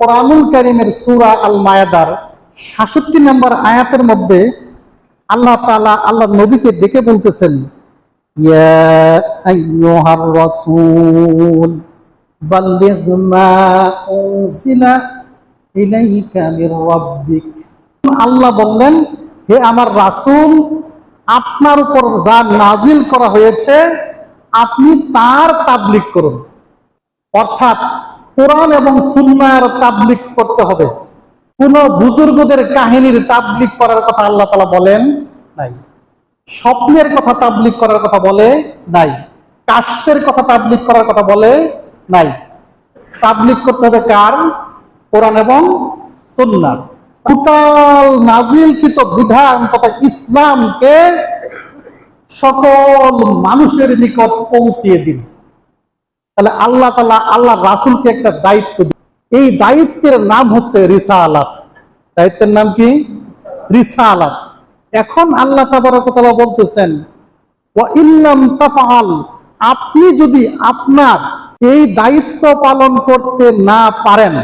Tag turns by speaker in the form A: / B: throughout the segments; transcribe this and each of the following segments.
A: কোরআনুল কারিমের সূরা আল মায়াদার সাতষট্টি নম্বর আয়াতের মধ্যে আল্লাহ তালা আল্লাহ নবীকে ডেকে বলতেছেন আল্লাহ বললেন, হে আমার রাসুল, আপনার উপর যা নাজিল করা হয়েছে, আপনি তার তাবলিগ করুন। অর্থাৎ কোরআন এবং সুন্নার তাবলিক করতে হবে। কোন বুজুর্গদের কাহিনীর তাবলিক করার কথা আল্লাহ তালা বলেন নাই। স্বপ্নের কথা তাবলিক করার কথা বলে নাই। কাশের কথা তাবলিগ করার কথা বলে নাই। তাবলিক করতে হবে কার? কোরআন এবং সুন্নার। টোটাল নাজিলকৃত বিধান তথা ইসলামকে সকল মানুষের নিকট পৌঁছিয়ে দিন। তাহলে আল্লাহ তালা আল্লাহ রাসুলকে একটা দায়িত্ব। এই দায়িত্বের নাম হচ্ছে রিসালাত। দায়িত্বের নাম কি? রিসালাত। এখন আল্লাহ তাবারকতলা বলতেছেন, ওয়া ইল্লাম তাফআল আপনি যদি আপনার এই দায়িত্ব পালন করতে না পারেন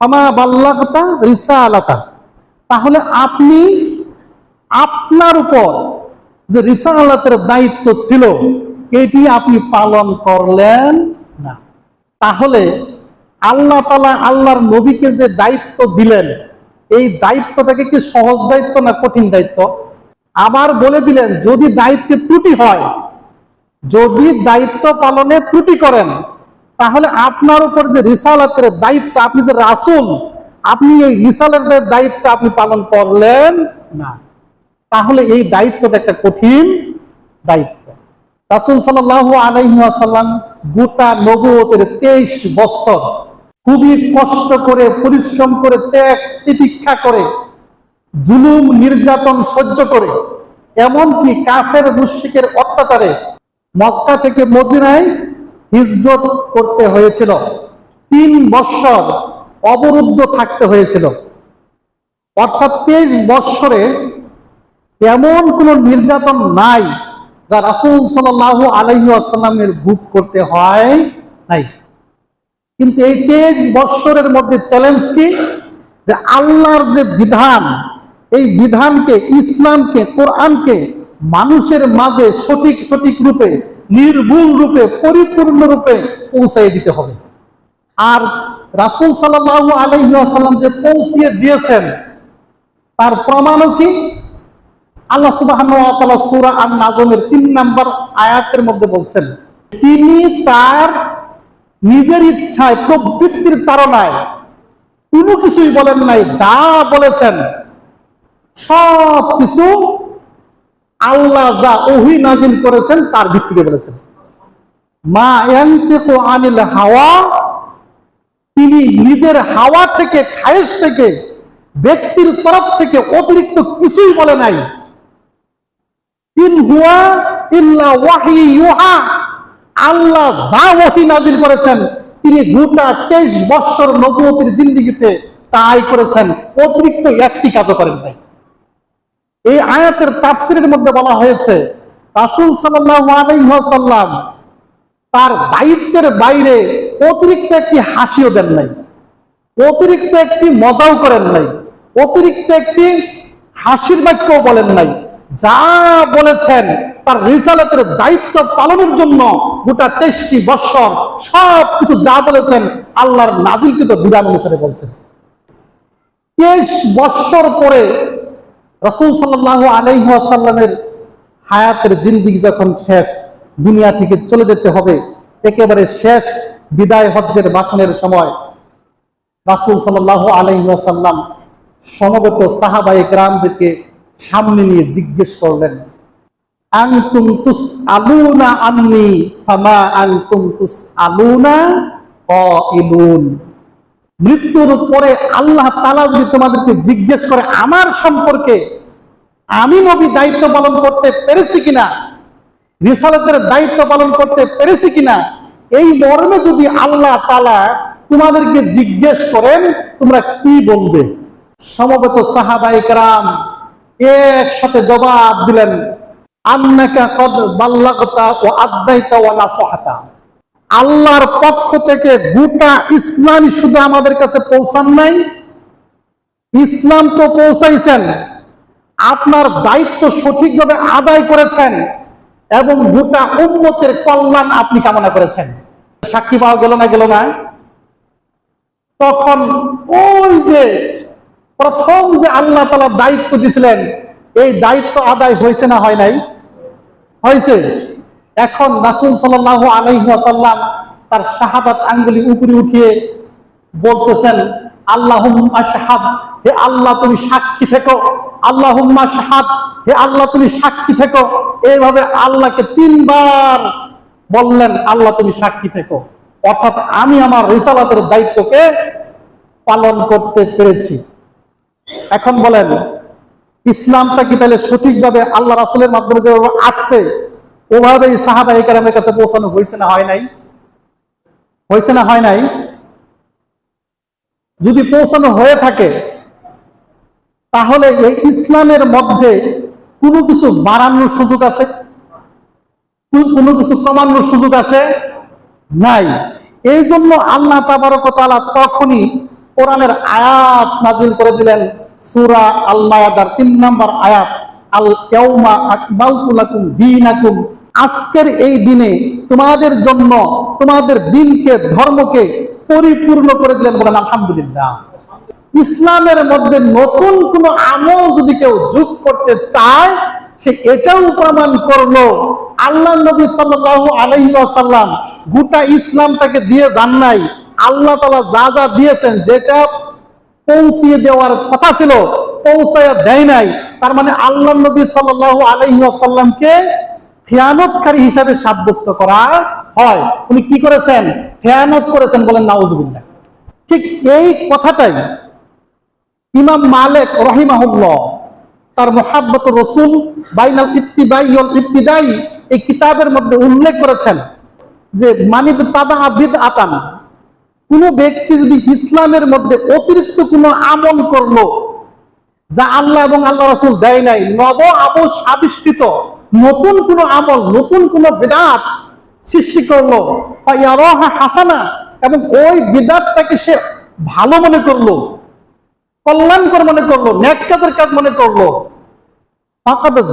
A: আমা বাল্লাগতা রিসালাতা তাহলে আপনি আপনার উপর যে রিসা আলাতের দায়িত্ব ছিল, এটি আপনি পালন করলেন না। তাহলে আল্লাহ তালা আল্লাহর নবীকে যে দায়িত্ব দিলেন, এই দায়িত্বটাকে কি সহজ দায়িত্ব না কঠিন দায়িত্ব? আবার বলে দিলেন, যদি দায়িত্বে ত্রুটি হয়, যদি দায়িত্ব পালনে ত্রুটি করেন, তাহলে আপনার উপর যে রিসালাতের দায়িত্ব, আপনি যে রাসুল, আপনি এই রিসালাতের দায়িত্ব আপনি পালন করলেন না। তাহলে এই দায়িত্বটা একটা কঠিন দায়িত্ব। রাসুল সাল্লাহ আলাইসাল্লাম গোটা নবতের তেইশ বৎসর খুবই কষ্ট করে, পরিশ্রম করে, ত্যাগ, তিতিক্ষা করে, জুলুম, নির্যাতন সহ্য করে, এমনকি কাফের মুশরিকের অত্যাচারে মক্কা থেকে মদিনায় হিজরত করতে হয়েছিল। তিন বৎসর অবরুদ্ধ থাকতে হয়েছিল। অর্থাৎ তেইশ বৎসরে এমন কোন নির্যাতন নাই। যা রাসুল সাল্লাহ আলহি আসাল্লামের ভোগ করতে হয় নাই। কিন্তু এই তেইশ বৎসরের মধ্যে চ্যালেঞ্জ কি? যে আল্লাহর যে বিধান, এই বিধানকে, ইসলামকে, কোরআনকে মানুষের মাঝে সঠিক সঠিক রূপে, নির্ভুল রূপে, পরিপূর্ণ রূপে পৌঁছাই দিতে হবে। আর রাসুল সাল্লাহ আলহিহাসাল্লাম যে পৌঁছিয়ে দিয়েছেন, তার প্রমাণও কি? আল্লাহ সুবাহ সুরা আর নাজমের তিন নাম্বার আয়াতের মধ্যে বলছেন, তিনি তার নিজের ইচ্ছায় প্রবৃত্তির তারনায় কোনো কিছুই বলেন নাই, যা বলেছেন সব কিছু আল্লাহ যা ওহি নাজিল করেছেন তার ভিত্তিতে বলেছেন। মা আনিল হাওয়া, তিনি নিজের হাওয়া থেকে, খায়েশ থেকে, ব্যক্তির তরফ থেকে অতিরিক্ত কিছুই বলে নাই। ইন হুয়া ইল্লা ওয়াহি ইউহা। আল্লাহ যা ওহি নাজিল করেছেন, তিনি গোটা তেইশ বৎসর নবুয়তির জিন্দিগিতে তাই করেছেন। অতিরিক্ত একটি কাজও করেন নাই। এই আয়াতের তাফসিরের মধ্যে বলা হয়েছে, রাসূল আলাইহি তার দায়িত্বের বাইরে অতিরিক্ত একটি হাসিও দেন নাই, অতিরিক্ত একটি মজাও করেন নাই, অতিরিক্ত একটি হাসির বাক্যও বলেন নাই। যা বলেছেন তার রিসালাতের দায়িত্ব পালনের জন্য গোটা তেইশটি বৎসর সব কিছু যা বলেছেন আল্লাহর নাজিলকৃত বিধান অনুসারে বলছেন। তেইশ বৎসর পরে রসুল সাল্লাহ আলহাসাল্লামের হায়াতের জিন্দিগি যখন শেষ, দুনিয়া থেকে চলে যেতে হবে, একেবারে শেষ বিদায় হজ্জের বাসনের সময় রাসুল সাল্লাহ আলহাসাল্লাম সমবেত সাহাবাই গ্রামদেরকে সামনে নিয়ে জিজ্ঞেস করলেন আংতুম তুস আলুনা আন্নি, ফামা আংতুম তুস আলুনা ইলুন মৃত্যুর পরে আল্লাহ তালা যদি তোমাদেরকে জিজ্ঞেস করে আমার সম্পর্কে, আমি নবী দায়িত্ব পালন করতে পেরেছি কিনা? রিসালতের দায়িত্ব পালন করতে পেরেছি কিনা? এই মর্মে যদি আল্লাহ তালা তোমাদেরকে জিজ্ঞেস করেন, তোমরা কি বলবে? সমবেত সাহাবাই কারাম একসাথে জবাব দিলেন আল্লাহর পক্ষ থেকে গোটা ইসলাম শুধু আমাদের কাছে পৌঁছান নাই। ইসলাম তো পৌঁছাইছেন, আপনার দায়িত্ব সঠিকভাবে আদায় করেছেন এবং গোটা উম্মতের কল্যাণ আপনি কামনা করেছেন। সাক্ষী পাওয়া গেল না গেল না? তখন ওই যে প্রথম যে আল্লাহ তালা দায়িত্ব দিছিলেন, এই দায়িত্ব আদায় হয়েছে না হয় নাই? হয়েছে। এখন রাসুল সাল্লাহ আলাইসাল্লাম তার শাহাদাত আঙ্গুলি উপরে উঠিয়ে বলতেছেন আল্লাহ শাহাদ, হে আল্লাহ তুমি সাক্ষী থেকো। আল্লাহ শাহাদ, হে আল্লাহ তুমি সাক্ষী থেকো। এইভাবে আল্লাহকে তিনবার বললেন, আল্লাহ তুমি সাক্ষী থেকো। অর্থাৎ আমি আমার রিসালাতের দায়িত্বকে পালন করতে পেরেছি। এখন বলেন, ইসলামটা কি তাহলে সঠিকভাবে আল্লাহ রাসুলের মাধ্যমে যেভাবে আসছে ওভাবে সাহাবা একরামের কাছে পৌঁছানো হয়েছে না হয় নাই? হয়েছে না হয় নাই? যদি পৌঁছানো হয়ে থাকে, তাহলে এই ইসলামের মধ্যে কোনো কিছু বাড়ানোর সুযোগ আছে? কোনো কিছু কমানোর সুযোগ আছে? নাই। এই জন্য আল্লাহ তাবারকতালা তখনই কোরআনের আয়াত নাজিল করে দিলেন। সুরা তিন নম্বর আয়াত আল লাকুম দীনাকুম আজকের এই দিনে তোমাদের জন্য, তোমাদের দিনকে, ধর্মকে পরিপূর্ণ করে দিলেন বলেন, আলহামদুলিল্লাহ ইসলামের মধ্যে নতুন কোন আমল যদি কেউ যোগ করতে চায়, সে এটাও প্রমাণ করল, আল্লাহ নবী সাল্লাহ আলহিসাল্লাম গোটা ইসলামটাকে দিয়ে যান নাই। আল্লাহ তালা যা যা দিয়েছেন, যেটা পৌঁছিয়ে দেওয়ার কথা ছিল, পৌঁছায়া দেয় নাই। তার মানে আল্লাহ নবী সাল্লাহ আলহিসাল্লামকে খেয়ানতকারী হিসাবে সাব্যস্ত করা হয়। উনি কি করেছেন? খেয়ানত করেছেন বলেন, নাউজুবিল্লাহ। ঠিক এই কথাটাই ইমাম মালিক রহিমাহুল্লাহ, তার মোহাব্বত রসুল বাইনাল ইত্তিবাই ওয়াল ইবতিদাই, এই কিতাবের মধ্যে উল্লেখ করেছেন যে, মানিব তাদা আবিদ আতান কোন ব্যক্তি যদি ইসলামের মধ্যে অতিরিক্ত কোনো আমল করল, যা আল্লাহ এবং আল্লাহ রসুল দেয় নাই, নব আবশ আবিষ্কৃত নতুন কোনো আমল, নতুন কোনো বেদাত সৃষ্টি করল হাসানা, এবং ওই বিদাতটাকে সে ভালো মনে করল, কল্যাণকর মনে করল, নেক কাজের কাজ মনে করল।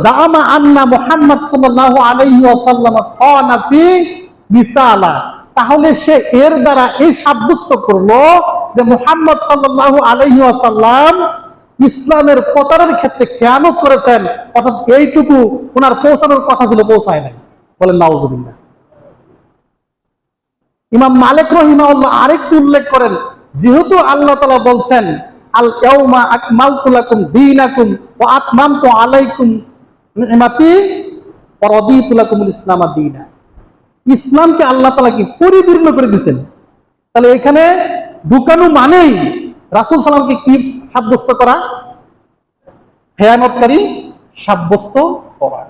A: জামা আন্না মুহাম্মদ সাল্লাল্লাহু আলাইহি তাহলে সে এর দ্বারা এই সাব্যস্ত করল যে মুহাম্মদ সাল্লাল্লাহু আলাইহি ওয়াসাল্লাম ইসলামের প্রচারের ক্ষেত্রে খেয়ানত করেছেন, অর্থাৎ এইটুকু ওনার পৌঁছানোর কথা ছিল, পৌঁছায় নাই। বলেন, নাউজুবিল্লাহ। ইমাম মালিক রহিমাউল্লাহ আরেকটু উল্লেখ করেন, যেহেতু আল্লাহ তালা বলছেন, আল ইয়াউমা আকমালতু লাকুম দীনাকুম ওয়া আতমামতু আলাইকুম নি'মাতি ওয়া রাদিতু লাকুমুল ইসলাম দীনা। ইসলামকে আল্লাহ তালা কি পরিপূর্ণ করে দিচ্ছেন তাহলে এখানে ঢুকানো মানেই রাসুল সালামকে কি সাব্যস্ত করা? খেয়ানতকারী সাব্যস্ত করা।